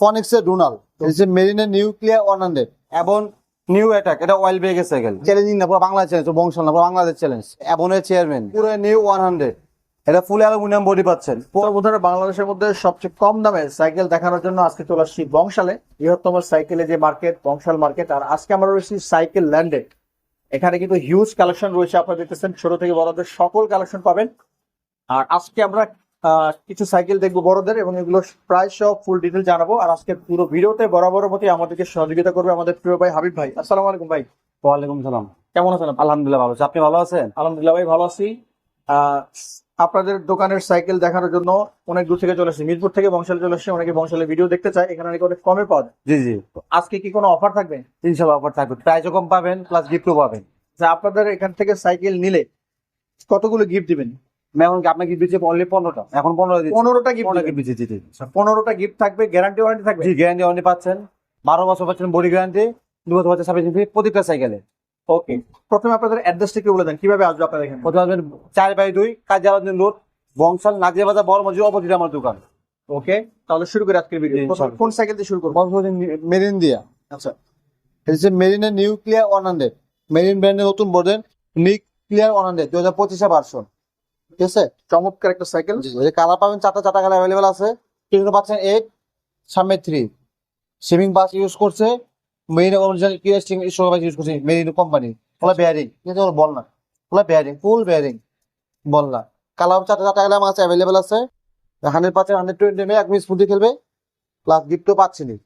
ফনিক্সের ডোনাল হচ্ছে মেরিনের নিউক্লিয়ার ওয়ান হান্ড্রেড এবং নিউ অ্যাটাক এটা অয়েল ব্রেকের সাইকেল চ্যালেঞ্জিং না পুরো বাংলা চ্যালেঞ্জ বংশাল না পুরো বাংলাদেশ চ্যালেঞ্জ অ্যাবনের চেয়ারম্যান পুরো নিউ ওয়ান হান্ড্রেড এটা ফুল অ্যালুমিনিয়াম বডি পাচ্ছেন। বন্ধুরা বাংলাদেশের মধ্যে সবচেয়ে কম দামে সাইকেল দেখানোর জন্য আজকে চলে আসছি বংশালে। বৃহত্তম সাইকেলের যে মার্কেট বংশাল মার্কেট আর আজকে আমরা রয়েছি সাইকেল ল্যান্ডে এখানে কিন্তু হিউজ কালেকশন রয়েছে আপনারা দেখতেছেন ছোট থেকে বড়দের সকল কালেকশন পাবেন। আর আজকে আমরা কিছু সাইকেল দেখব বড়দের এবং এগুলো প্রায় সব ফুল ডিটেল জানাব। আর আজকে পুরো ভিডিওতে বরাবর মতো আমাদেরকে সহযোগিতা করবে আমাদের প্রিয় ভাই হাবিব ভাই। আসসালামু আলাইকুম ভাই। ওয়ালাইকুম সালাম। কেমন আছেন আলহামদুলিল্লাহ ভালো আছি। আপনি ভালো আছেন? আলহামদুলিল্লাহ ভাই ভালো আছি। আপনাদের দোকানের সাইকেল দেখানোর জন্য অনেক দূর থেকে চলে আসছি। মিরপুর থেকে বংশালে চলে আসছে। অনেকে বংশালের ভিডিও দেখতে চায়। এখানে নাকি অনেক কমে পাওয়া যায়। জি জি। আজকে কি কোনো অফার থাকবে? ইনশাল্লাহ অফার থাকবে। প্রাইসও কম পাবেন প্লাস গিফটও পাবেন। যে আপনাদের এখান থেকে সাইকেল নিলে কতগুলো গিফট দিবেন? এখন আপনাকে দিচ্ছি অনলি পনেরোটা। এখন পনেরো পনেরোটা গিফট পনেরো গিফট দিচ্ছি পনেরোটা গিফট থাকবে গ্যারান্টি ওয়ারেন্টি থাকবে? জি গ্যারান্টি অনলি পাচ্ছেন। বারো বছর পাচ্ছেন বডি গ্যারান্টি দু বছর পাচ্ছেন সার্ভিসিং ফি প্রত্যেকটা সাইকেলে ওকে প্রথমে আপনাদের অ্যাড্রেসটা কি বলে দেন কীভাবে আসবে আপনাদের এখানে? প্রথমে আসবেন চার বাই দুই কাজালাউদ্দিন রোড বংশাল নাজিয়া বাজার বড় মসজিদ অপোজিট আমার দোকান। ওকে তাহলে শুরু করে আজকের ভিডিও কোন সাইকেল দিয়ে শুরু করব? মেরিন দিয়া আচ্ছা। এটা মেরিনের নিউক্লিয়ার ওয়ান হান্ড্রেড মেরিন ব্র্যান্ডের নতুন মডেল নিউক্লিয়ার ওয়ান হান্ড্রেড দু হাজার পঁচিশে ভার্সন ঠিক আছে? চমৎকার একটা সাইকেল কালার পাবেন চারটা চারটা কালার অ্যাভেলেবেল আছে। কিন্তু পাচ্ছেন এইট সামনে থ্রি সেভিং বাস ইউজ করছে। মেরিন ইউজ করছে মেরিন কোম্পানি ওলা বেয়ারিং কিন্তু ওরা বল না। ওলা বেয়ারিং ফুল বেয়ারিং বল না। কালার চারটা চারটা কালার আছে অ্যাভেলেবেল আছে। হান্ড্রেড পাচ্ছেন হান্ড্রেড টোয়েন্টি এমএ একদম স্মুথলি খেলবে। প্লাস গিফটও পাচ্ছেনি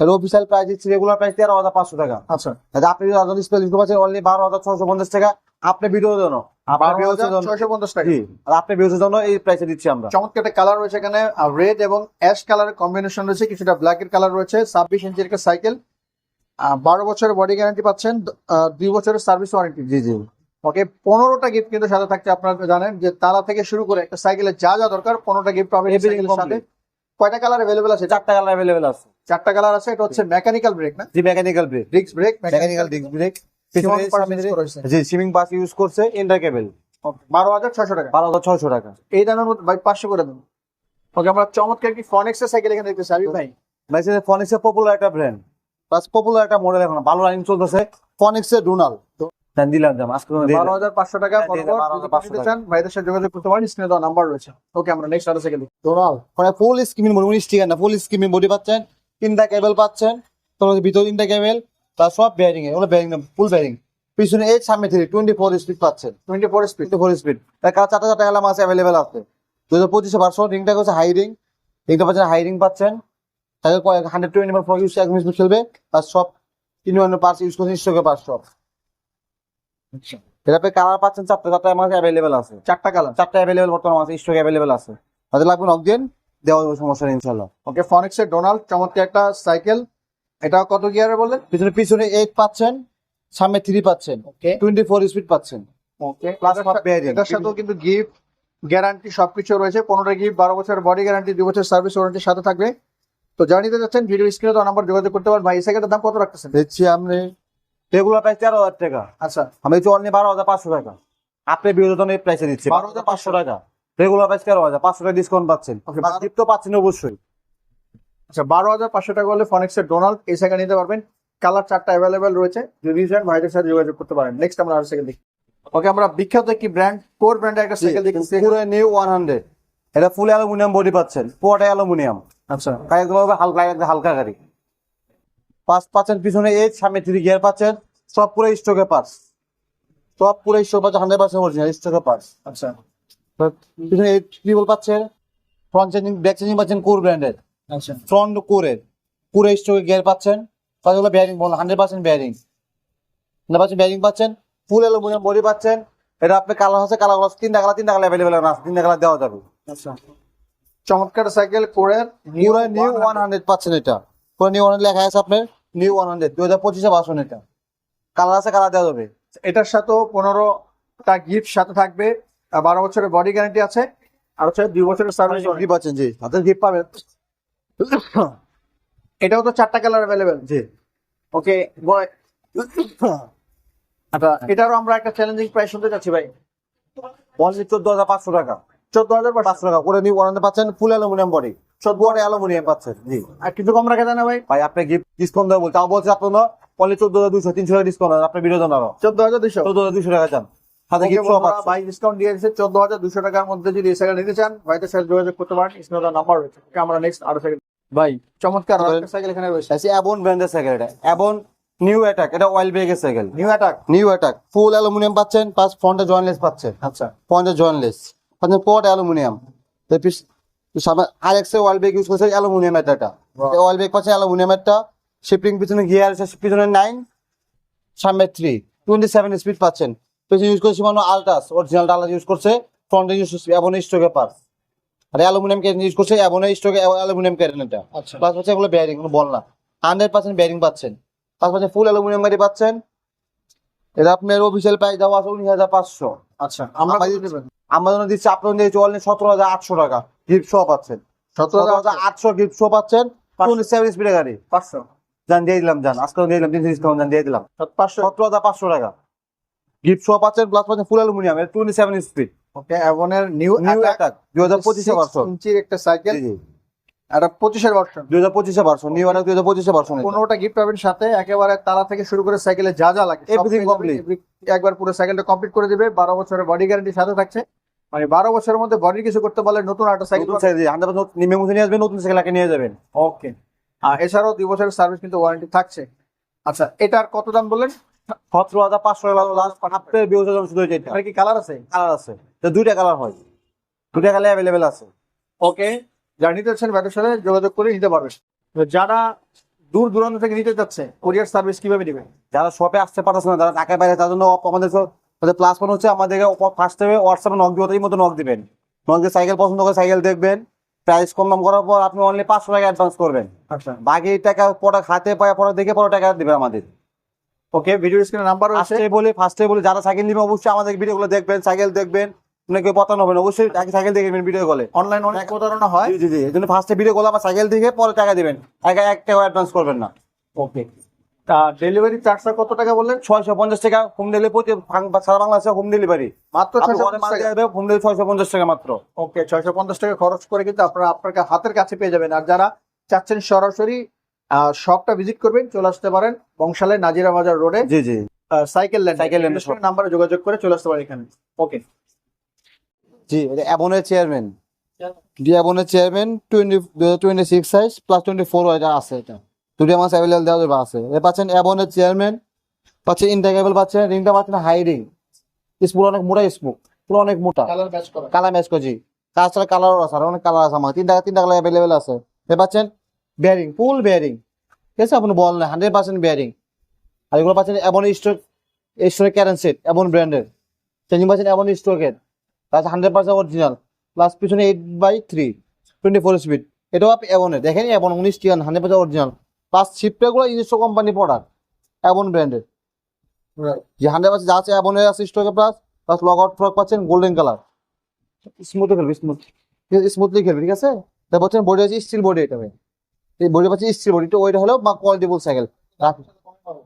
এর অফিসিয়াল প্রাইস দিচ্ছি রেগুলার প্রাইস তেরো হাজার পাঁচশো টাকা। আচ্ছা। আচ্ছা, আপনি যদি আধুনিক স্পেস পারছেন অনলি বারো হাজার ছশো পঞ্চাশ টাকা। আপনি ভিডিও জন্য। আপনার বারো ভিউজের হাজার জন্য ছয়শো পঞ্চাশ টাকা। জি আর আপনি ভিউজের জন্য এই প্রাইসে দিচ্ছি আমরা। চমৎকার একটা কালার রয়েছে এখানে রেড এবং অ্যাশ কালারের কম্বিনেশন রয়েছে কিছুটা ব্ল্যাক এর কালার রয়েছে ছাব্বিশ ইঞ্চির একটা সাইকেল বারো বছরের বডি গ্যারান্টি পাচ্ছেন দুই বছরের সার্ভিস ওয়ারেন্টি জি জি। ওকে পনেরোটা গিফট কিন্তু সাথে থাকছে আপনারা জানেন যে তালা থেকে শুরু করে একটা সাইকেলের যা যা দরকার পনেরোটা গিফট পাবেন সাথে। কয়টা কালার অ্যাভেলেবেল আছে? চারটা কালার অ্যাভেলেবেল আছে। চারটা কালার আছে এটা হচ্ছে মেকানিক্যাল ব্রেক না? জি mechanical brake disc brake mechanical disc brake জি সুইমিং বাস ইউজ করছে ইন্টার কেবল বারো হাজার ছয়শো টাকা। বারো হাজার ছয়শো টাকা। এই দামের মধ্যে ভাই পাঁচশো করে দেন ওকে আমরা চমৎকার কি ফনেক্সের সাইকেল এখানে দেখতেছি আবি ভাই? লাইসেন্স ফনিক্সের পপুলার একটা ব্র্যান্ড প্লাস পপুলার একটা মডেল এখন ভালো রানিং চলতেছে ফনিক্সের ডোনাল দিলাম দাম আজকে বারো হাজার পাঁচশো টাকা হ্যাঁ, দিয়ে দেন, পরপর 12,500 যদি নিতে চান ভাইদের সাথে যোগাযোগ করতে পারেন স্ক্রিনে দেওয়া নাম্বার রয়েছে। ওকে আমরা নেক্সট সাইকেল ডোনাল মানে ফুল স্কিমিং বডি ঠিকানা ফুল স্কিমিং বডি পাচ্ছেন তিনটা কেবল পাচ্ছেন তোমার ভিতরে তিনটা কেবল তার সব বেয়ারিং এ ওগুলো বেয়ারিং ফুল বেয়ারিং পিছনে এইট সামনে থ্রি টোয়েন্টি ফোর স্পিড পাচ্ছেন। Twenty four speed four speed তার কাছে চারটা চারটা কালাম আছে অ্যাভেলেবেল আছে। দু হাজার পঁচিশে পাঁচশো রিংটা হচ্ছে হাই রিং রিংটা পাচ্ছেন হাই রিং পাচ্ছেন। তাকে হান্ড্রেড টোয়েন্টি ফোর ইউজ এক মিনিট খেলবে। আর সব তিন পার্স ইউজ করছেন স্টকে পাঁচ সব। এটা কালার পাচ্ছেন চারটা চারটা আমার অ্যাভেলেবেল আছে। চারটা কালার চারটা অ্যাভেলেবেল বর্তমান আছে স্টক অ্যাভেলেবেল আছে। তাদের লাগবে নক দিন দেওয়া যাবে সমস্যা ইনশাল্লাহ ওকে ফনেক্সের ডোনাল্ড চমৎকার একটা সাইকেল এটা কত গিয়ারে বললেন? পিছনে পিছনে এইট পাচ্ছেন সামনে থ্রি পাচ্ছেন। ওকে টোয়েন্টি ফোর স্পিড পাচ্ছেন ওকে। এটার সাথেও কিন্তু গিফট গ্যারান্টি সবকিছু রয়েছে। পনেরোটা গিফট বারো বছরের বডি গ্যারান্টি দুই বছর সার্ভিস ওয়ারেন্টির সাথে থাকবে। তো জানিতে যাচ্ছেন ভিডিও স্ক্রিনে তো নাম্বার যোগাযোগ করতে পারেন। ভাই এই সাইকেলটার দাম কত রাখতেছেন? দেখছি আপনি। রেগুলার প্রাইস তেরো হাজার টাকা। আচ্ছা। আমি দিচ্ছি অনলি বারো হাজার পাঁচশো টাকা। আপনি বিরোধন এই প্রাইসে দিচ্ছি বারো হাজার পাঁচশো। টাকা। রেগুলার প্রাইস তেরো হাজার। পাঁচশো টাকা ডিসকাউন্ট পাচ্ছেন। গিফট তো পাচ্ছেন অবশ্যই। আচ্ছা বারো হাজার পাঁচশো টাকা হলে ফনেক্সের ডোনাল্ড এই সাইকেল নিতে পারবেন। কালার চারটা অ্যাভেলেবেল রয়েছে। যদি চান ভাইদের সাথে যোগাযোগ করতে পারেন। নেক্সট আমরা আর সাইকেল দেখি। ওকে আমরা বিখ্যাত একটি ব্র্যান্ড কোর ব্র্যান্ডের একটা সাইকেল দেখছি পুরো নিউ ওয়ান হান্ড্রেড এটা ফুল অ্যালুমিনিয়াম বডি পাচ্ছেন। পুরোটা অ্যালুমিনিয়াম আচ্ছা। একদম হবে হালকা একদম হালকা গাড়ি। পাঁচ পাচ্ছেন পিছনে এইট সামনে থ্রি গিয়ার পাচ্ছেন। সব পুরো স্টকে পার্স সব পুরো স্টক পাচ্ছেন হান্ড্রেড পার্সেন্ট অরিজিনাল স্টকে পার্স আচ্ছা। পিছনে এইট ট্রিপল পাচ্ছেন। ফ্রন্ট চেঞ্জিং ব্যাক চেঞ্জিং পাচ্ছেন কোর ব্র্যান্ডের ফ্রন্ট কোরের। পুরো স্টকে গিয়ার পাচ্ছেন। তাহলে bearing ball hundred percent bearing hundred percent bearing পাচ্ছেন। ফুল অ্যালুমিনিয়াম বডি পাচ্ছেন। এটা আপনি কালার আছে কালার তিনটা কালার তিনটা কালার অ্যাভেলেবেল আছে। তিনটা কালার দেওয়া যাবে। আচ্ছা। চমৎকার সাইকেল কোরের। পুরো নিউ ওয়ান হান্ড্রেড পাচ্ছেন এটা। পুরো নিউ ওয়ান লেখা আছে আপনার। নিউ ওয়ান হান্ড্রেড দু হাজার পঁচিশে বাসন এটা। কালার আছে কালার দেওয়া যাবে। এটার সাথেও পনেরোটা গিফট সাথে থাকবে। আর বারো বছরের বডি গ্যারান্টি আছে। আর হচ্ছে দুই বছরের সার্ভিস পাচ্ছেন জি। হাতের গিফট পাবেন। এটাও তো চারটা কালার অ্যাভেলেবেল জি। ওকে আচ্ছা এটারও আমরা একটা চ্যালেঞ্জিং প্রাইস শুনতে চাচ্ছি ভাই। ওয়ান চোদ্দ হাজার পাঁচশো টাকা। চোদ্দ হাজার পাঁচশো। টাকা করে ওয়ান হান্ড্রেড পাচ্ছেন ফুল অ্যালুমিনিয়াম বডি চোদ্দ পুরোটা অ্যালুমিনিয়াম পাচ্ছেন জি। আর কিছু কম রাখা যায় না ভাই? ভাই আপনি গিফট ডিসকাউন্ট দেবো তাও বলছে আপনার অনলি চোদ্দ হাজার দুশো তিনশো টাকা ডিসকাউন্ট আপনার বিরোধ না চোদ্দ হাজার দুশো চোদ্দ হাজার দুশো টাকা চান। Okay, গিফট ভাই ডিসকাউন্ট দিয়ে দিচ্ছে চোদ্দ হাজার দুশো টাকার মধ্যে যদি এই সাইকেল নিতে চান ভাইদের সাথে যোগাযোগ করতে পারেন স্ক্রিনে নাম্বার রয়েছে আমরা নেক্সট আরও সাইকেল ভাই চমৎকার সাইকেল এখানে রয়েছে। আছে অ্যাবন ব্র্যান্ডের সাইকেল এটা। অ্যাবন নিউ অ্যাটাক এটা অয়েল ব্রেকের cycle new attack new attack full aluminium পাচ্ছেন প্লাস ফ্রন্টে জয়েন্টলেস পাচ্ছেন। আচ্ছা। ফ্রন্টে জয়েন্টলেস পাচ্ছেন পোর্ট অ্যালুমিনিয়াম সামনে আর এক্স অয়েল ব্রেক ইউজ করছে অ্যালুমিনিয়াম এটা. অয়েল ব্রেক পাচ্ছেন অ্যালুমিনিয়াম একটা শিপিং পিছনে গিয়ার পিছনে নাইন সামনে থ্রি টোয়েন্টি সেভেন স্পিড পাচ্ছেন পেছনে ইউজ করছে মানে আলট্রাস অরিজিনাল ডালা ইউজ করছে। ফ্রন্টে ইউজ অ্যাবনে স্টোকে পার আর অ্যালুমিনিয়াম ক্যারেন ইউজ করছে অ্যাবনে স্টোকে অ্যালুমিনিয়াম ক্যারেন এটা প্লাস হচ্ছে এগুলো বেয়ারিং কোনো বল না। হান্ড্রেড পার্সেন্ট বেয়ারিং পাচ্ছেন। প্লাস হচ্ছে ফুল অ্যালুমিনিয়াম গাড়ি পাচ্ছেন। এটা আপনার অফিসিয়াল প্রাইস দেওয়া আছে উনিশ হাজার পাঁচশো। আচ্ছা আমরা? আমরা জন্য দিচ্ছি আপনার দিয়ে চল সতেরো হাজার আটশো টাকা। গিফট শো পাচ্ছেন সতেরো হাজার আটশো। গিফট শো পাচ্ছেন। সেভেন স্পিডের গাড়ি। পাঁচশো। জান দিয়ে দিলাম জান। আজকে দিয়ে দিলাম তিনশো ডিসকাউন্ট জান দিয়ে দিলাম। পাঁচশো। সতেরো হাজার পাঁচশো টাকা। গিফট শো পাচ্ছেন প্লাস পাচ্ছেন full aluminium twenty seven speed okay অ্যাভনের new new attack দুই হাজার পঁচিশে ভার্সন ইঞ্চির একটা সাইকেল এটা পঁচিশের ভার্সন দুই হাজার পঁচিশে ভার্সন নিউ অ্যাটাক দুই হাজার পঁচিশে ভার্সন পনেরোটা গিফট পাবেন সাথে একেবারে তালা থেকে শুরু করে সাইকেলে যা যা লাগে complete. Every- একবার পুরো সাইকেলটা কমপ্লিট করে দিবে বারো বছরের বডি গ্যারান্টি সাথে থাকছে। মানে বারো বছরের মধ্যে বডির কিছু করতে পারলে নতুন একটা সাইকেল হান্ড্রেড নিমে মুছে নিয়ে আসবেন নতুন সাইকেল নিয়ে যাবেন। ওকে আর এছাড়াও দুই বছরের সার্ভিস কিন্তু ওয়ারেন্টি থাকছে। আচ্ছা এটার কত দাম বললেন? সতেরো হাজার পাঁচশো টাকা আপনার বিয়োজন শুধু হয়েছে এটা আর কি কালার আছে? কালার আছে। তো দুইটা কালার হয়। দুইটা কালার অ্যাভেলেবেল আছে। ওকে যারা নিতে চাচ্ছেন ব্যাটার সাথে যোগাযোগ করে নিতে পারবেন। যারা দূর দূরান্ত থেকে নিতে চাচ্ছে কোরিয়ার সার্ভিস কীভাবে নেবেন যারা শপে আসতে পারতেছে না যারা ঢাকায় বাইরে তার জন্য আমাদের আমাদের প্লাস পয়েন্ট হচ্ছে আমাদেরকে ফার্স্ট টাইমে হোয়াটসঅ্যাপে নক দিবে মতো নক দিবেন। নক দিয়ে সাইকেল পছন্দ করে সাইকেল দেখবেন। প্রাইস কম দাম করার পর আপনি অনলি পাঁচশো টাকা অ্যাডভান্স করবেন। আচ্ছা। বাকি টাকা প্রোডাক্ট হাতে পায়ে প্রোডাক্ট দেখে পরে টাকা দিবেন আমাদের। ওকে ভিডিও স্ক্রিনে নাম্বার রয়েছে। ফার্স্টে বলে ফার্স্টে বলে যারা সাইকেল নিবে অবশ্যই আমাদের ভিডিওগুলো দেখবেন সাইকেল দেখবেন। আপনাকে পতানো হবে না অবশ্যই আগে সাইকেল দেখবেন ভিডিও কলে অনলাইন অনেক প্রতারণা হয়। জি জি এই জন্য ফার্স্টে ভিডিও কল আমার সাইকেল দেখে পরে টাকা দিবেন। আগে এক টাকা অ্যাডভান্স করবেন না। ওকে তা ডেলিভারি চার্জটা কত টাকা বললেন? ছয়শো পঞ্চাশ টাকা হোম ডেলিভারি সারা বাংলাদেশে হোম ডেলিভারি মাত্র টাকা। হোম ডেলিভারি ছয়শো পঞ্চাশ টাকা মাত্র। ওকে ছয়শো পঞ্চাশ টাকা খরচ করে কিন্তু আপনারা আপনার হাতের কাছে পেয়ে যাবেন। আর যারা চাচ্ছেন সরাসরি শপটা ভিজিট করবেন চলে আসতে পারেন বংশালে নাজিরা বাজার রোডে জি জি। Cycle land Land shop। নাম্বারে যোগাযোগ করে চলে আসতে পারেন এখানে। ওকে জি এটা অ্যাবনের চেয়ারম্যান জি অ্যাবনের chairman twenty twenty six size plus twenty four এটা আছে এটা। দুটো মাস অ্যাভেলেবল দেওয়া যাবে আছে। এ পাচ্ছেন অ্যাবনের চেয়ারম্যান পাচ্ছেন ইন্টারকেবল পাচ্ছেন রিংটা পাচ্ছেন হাই রিং স্পুল অনেক মোটা স্পুক পুরো অনেক মোটা। কালার ম্যাচ করা। কালার ম্যাচ করছি তাছাড়া কালারও আছে আর অনেক কালার আছে আমার। তিনটা তিনটা কালার অ্যাভেলেবেল আছে। এ পাচ্ছেন বেয়ারিং ফুল বেয়ারিং ঠিক আছে? আপনি বল না হান্ড্রেড পার্সেন্ট বেয়ারিং আর এগুলো পাচ্ছেন এমন স্টোক স্টোরের ক্যারেন সেট এমন ব্র্যান্ডের চেঞ্জিং পাচ্ছেন এমন স্টোকের plus hundred percent original plus পিছনে eight by three twenty four speed এটাও আপনি এমনের দেখেন এমন উনিশ টিয়ান হান্ড্রেড পার্সেন্ট অরিজিনাল প্লাস শিপটাগুলো নিজস্ব কোম্পানি প্রোডাক্ট এমন ব্র্যান্ডের যে হান্ড্রেড পার্সেন্ট যা আছে এমনের আছে স্টোকে plus plus log out frock পাচ্ছেন গোল্ডেন কালার স্মুথলি খেলবে স্মুথ স্মুথলি খেলবে ঠিক আছে? তারপর বডি আছে স্টিল বডি এটা ভাই এই বডি পাচ্ছে স্টিল বডি তো ওইটা হলো বা কোয়ালিটিবল সাইকেল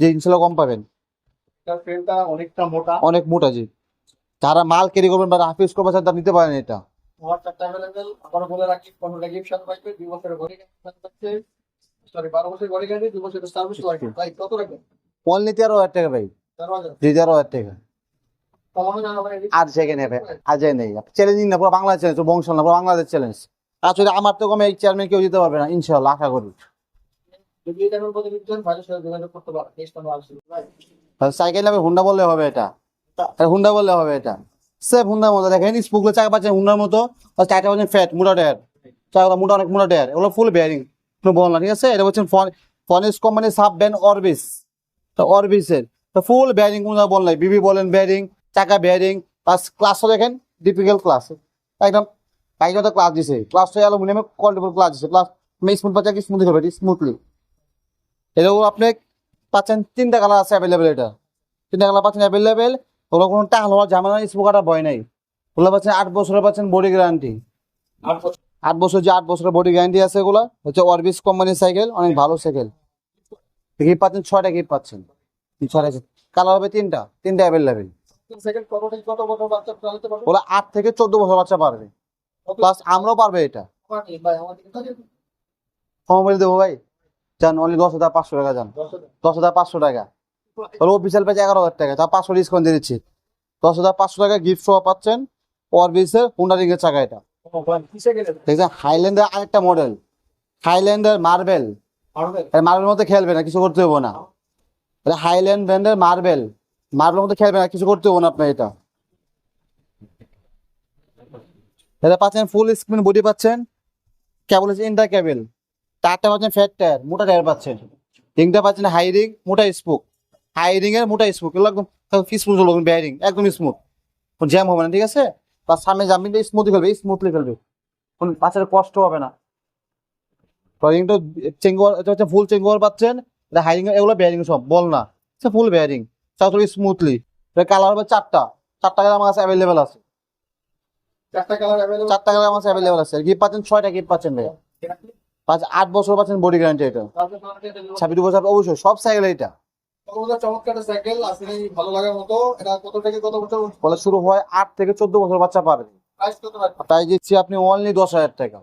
যে ইনশাল্লাহ কম পাবেন। অনেকটা মোটা। অনেক মোটা জি। যারা মাল ক্যারি করবেন বা হাফিজ করবেন তারা নিতে পারেন এটা। বলে রাখি দুই বছরের সরি দুই বছরের সার্ভিস ভাই কত রাখবেন হাজার টাকা ভাই। জি তেরো হাজার টাকা। কমানো যাবে না আর নেই। চ্যালেঞ্জিং না পুরো বাংলাদেশ চ্যালেঞ্জ বংশ না পুরো বাংলাদেশ চ্যালেঞ্জ আসলে আমার তো কমে এই চেয়ারম্যান কেউ দিতে পারবে না ইনশাল্লাহ আশা করি। সাইকেল নামে হুন্ডা বললে হবে এটা। হুন্ডা বললে হবে এটা। সেফ হুন্ডার মতো দেখেন স্পুকগুলো চাকা পাচ্ছেন হুন্ডার মতো পাচ্ছেন ফ্যাট মোটা টায়ার। চাকা মোটা অনেক মোটা টায়ার এগুলো ফুল বেয়ারিং কোনো বল না ঠিক আছে? এটা হচ্ছেন ফন ফনেস কোম্পানি সাব ব্যান্ড অরবিস। তো অরবিসের তো ফুল বেয়ারিং কোনো বল নাই বিবি বলেন বেয়ারিং চাকা বেয়ারিং প্লাস ক্লাসও দেখেন ডিপিক্যাল ক্লাস একদম বাইকটা তো ক্লাস দিছে। ক্লাসটা অ্যালুমিনিয়ামের কোয়ালিটিফুল ক্লাস দিছে। প্লাস স্মুথ পাচ্ছেন কি স্মুথ হবে? স্মুথলি এরকম আপনি পাচ্ছেন তিনটা কালার আছে অ্যাভেলেবেল এটা। তিনটা কালার পাচ্ছেন অ্যাভেলেবেল ওগুলো কোনো টাকা হওয়ার ঝামেলা স্পোকারটা ভয় নাই। ওগুলো পাচ্ছেন আট বছরের পাচ্ছেন বডি গ্যারান্টি আট বছর। যে আট বছরের বডি গ্যারান্টি আছে এগুলা হচ্ছে অরবিস কোম্পানির সাইকেল অনেক ভালো সাইকেল গিফট পাচ্ছেন ছয়টা গিফট পাচ্ছেন। ছয়টা কালার হবে তিনটা তিনটা অ্যাভেলেবেল বাচ্চা ওগুলো আট থেকে চোদ্দ বছর বাচ্চা পারবে প্লাস আমরাও পারবে এটা। বলে দেবো ভাই। যান অনলি দশ হাজার পাঁচশো টাকা যান দশ হাজার। পাঁচশো টাকা। তাহলে অফিসিয়াল পেয়েছে এগারো হাজার টাকা। তা পাঁচশো ডিসকাউন্ট দিয়ে দিচ্ছি। দশ হাজার পাঁচশো টাকা গিফট সহ পাচ্ছেন অরবিসের হুন্ডা রিং এর চাকা এটা। দেখছেন হাইল্যান্ডের আরেকটা মডেল হাইল্যান্ডের মার্বেল মার্বেল মধ্যে খেলবে না কিছু করতে হব না। হাইল্যান্ড ব্র্যান্ডের মার্বেল মার্বেলের মধ্যে খেলবে না কিছু করতে হব না আপনার এটা। এটা পাচ্ছেন ফুল স্ক্রিন বডি পাচ্ছেন। কেবল হচ্ছে ইন্টার কেবল টায়ারটা পাচ্ছেন ফ্যাট টায়ার মোটা টায়ার পাচ্ছেন। রিংটা পাচ্ছেন হাই রিং মোটা স্পুক হাই রিং এর মোটা স্পুক একদম স্মুথ হলো বেয়ারিং একদম স্মুথ জ্যাম হবে না, ঠিক আছে? তার সামনে জামিনটা স্মুথলি ফেলবে স্মুথলি ফেলবে। কোন বাচ্চার কষ্ট হবে না। রিংটা চেঙ্গোয়ার এটা হচ্ছে ফুল চেঙ্গোয়ার পাচ্ছেন। এটা হাই রিং এগুলো বেয়ারিং সব, বল না। ফুল বেয়ারিং চাউতলি স্মুথলি কালার হবে চারটা। চারটা কালার আমার কাছে অ্যাভেলেবেল আছে। চারটা কালার আমার কাছে আছে। গিফট পাচ্ছেন ছয়টা গিফট পাচ্ছেন ভাই পাঁচ আট বছর পাচ্ছেন বডি গ্যারান্টি এটা। ছাব্বিশ বছর অবশ্যই সব সাইকেল এটা সাইকেল আসলে ভালো লাগার মতো। এটা কত থেকে কত বছর? বলে শুরু হয় আট থেকে চোদ্দ বছর বাচ্চা পাবে। প্রাইস কত তাই দিচ্ছি আপনি অনলি দশ হাজার টাকা।